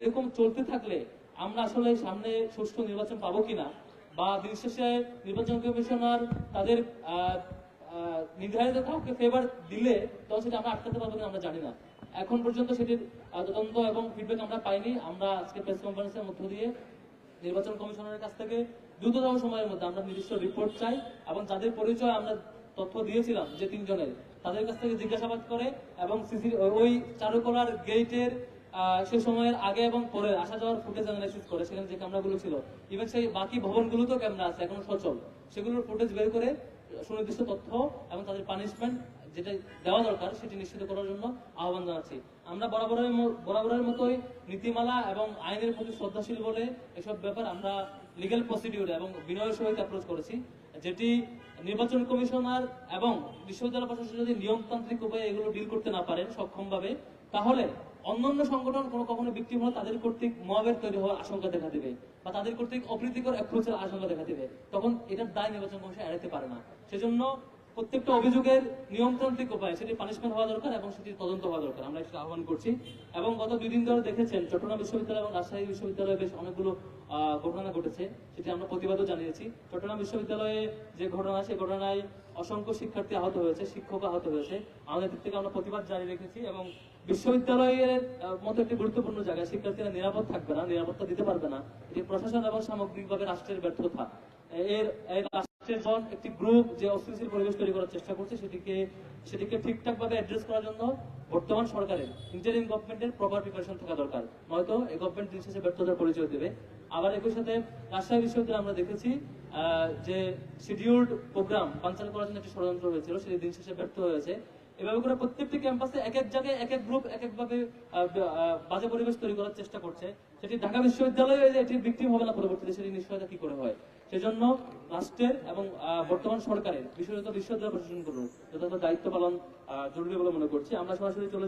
এরকম চলতে থাকলে আমরা আসলে সামনে সুষ্ঠু নির্বাচন পাবো কিনা? বা দিন শেষে নির্বাচন কমিশনার তাদের নির্ধারিত কাউকে ফেভার দিলে তখন সেটা আমরা আটকাতে পারব কিনা আমরা জানি না। এখন পর্যন্ত সেটির তদন্ত এবং ফিডব্যাক আমরা পাইনি। আমরা আজকে প্রেস কনফারেন্সের মধ্য দিয়ে নির্বাচন কমিশনারের কাছ থেকে দ্রুততম সময়ের মধ্যে আমরা নির্দিষ্ট রিপোর্ট চাই এবং যাদের পরিচয় আমরা তথ্য দিয়েছিলাম যে তিনজনের, তাদের কাছ থেকে জিজ্ঞাসাবাদ করে এবং সিসি, ওই চারুকলার গেটের সে সময়ের আগে এবং পরে আসা যাওয়ার ফুটেজ অ্যানালাইসিস করে, সেখানে যে ক্যামেরাগুলো ছিল। ইভেন সেই বাকি ভবনগুলোতেও ক্যামেরা আছে, এখনও সচল। সেগুলোর ফুটেজ বের করে সুনির্দিষ্ট তথ্য এবং তাদের পানিশমেন্ট যেটা দেওয়া দরকার, সেটি নিশ্চিত করার জন্য আহ্বান জানাচ্ছি। আমরা বরাবরের বরাবরের মতোই নীতিমালা এবং আইনের প্রতি শ্রদ্ধাশীল বলে এসব ব্যাপার আমরা লিগ্যাল প্রসিডিউর এবং বিনয়ের সহিত অ্যাপ্রোচ করেছি, যেটি নির্বাচন কমিশনার এবং বিশ্ববিদ্যালয় প্রশাসন যদি নিয়মতান্ত্রিক উপায়ে এগুলো ডিল করতে না পারেন সক্ষমভাবে, তাহলে অন্যান্য সংগঠন কোনো কখনো ব্যক্তি হলে তাদের কর্তৃক মহাবের তৈরি হওয়ার আশঙ্কা দেখা দেবে বা তাদের কর্তৃক অপ্রীতিকর অ্যাপ্রোচের আশঙ্কা দেখা দেবে। তখন এটার দায় নির্বাচন কমিশন এড়াতে পারে না। সেজন্য প্রত্যেকটা অভিযোগের নিয়মতান্ত্রিক উপায়, সেটি পানিশমেন্ট হওয়া দরকার এবং সেটি তদন্ত হওয়া দরকার। আমরা সেটা আহ্বান করছি। এবং গত দুই দিন ধরে দেখেছেন, চট্টগ্রাম বিশ্ববিদ্যালয় এবং রাজশাহী বিশ্ববিদ্যালয়ে বেশ অনেকগুলো ঘটনা ঘটেছে, সেটি আমরা প্রতিবাদও জানিয়েছি। চট্টগ্রাম বিশ্ববিদ্যালয়ে যে ঘটনা, সেই ঘটনায় অসংখ্য শিক্ষার্থী আহত হয়েছে, শিক্ষক আহত হয়েছে। আমাদের দিক থেকে আমরা প্রতিবাদ জারি রেখেছি এবং বিশ্ববিদ্যালয়ের মতো একটি গুরুত্বপূর্ণ জায়গায় শিক্ষার্থীরা নিরাপদ থাকবে না, নিরাপত্তা দিতে পারবে না। এটি প্রশাসন এবং সামগ্রিকভাবে রাষ্ট্রের ব্যর্থতা। এর এর জন একটি গ্রুপ যে অস্থিতিশীল পরিবেশ তৈরি করার চেষ্টা করছে, সেটিকে সেটিকে ঠিকঠাক ভাবে অ্যাড্রেস করার জন্য বর্তমান সরকারের ইঞ্জিনিয়ারিং গভর্নমেন্টের প্রপার প্রিপারেশন থাকা দরকার। নয়তো এই গভর্নমেন্ট দিন শেষে ব্যর্থতার পরিচয় দেবে। আবার একই সাথে রাজশাহী বিশ্ববিদ্যালয়ে আমরা দেখেছি যে শিডিউল্ড প্রোগ্রাম বানচাল করার জন্য একটি ষড়যন্ত্র হয়েছিল, সেটি দিন শেষে ব্যর্থ হয়েছে। এভাবে করে প্রত্যেকটি ক্যাম্পাসে এক এক জায়গায় এক এক গ্রুপ এক এক ভাবে আহ, ব- আহ, বাজে পরিবেশ তৈরি করার চেষ্টা করছে। সেটি ঢাকা বিশ্ববিদ্যালয়ে যে এটি বিক্রি হবে না পরবর্তীতে সেটি নিশ্চয়তা কি করে হয়? সেজন্য রাষ্ট্রের এবং বর্তমান সরকারের বিশেষত বিশ্ববিদ্যালয় প্রশাসন করুন যথাযথ দায়িত্ব পালন জরুরি বলে মনে করছি। আমরা সরাসরি চলে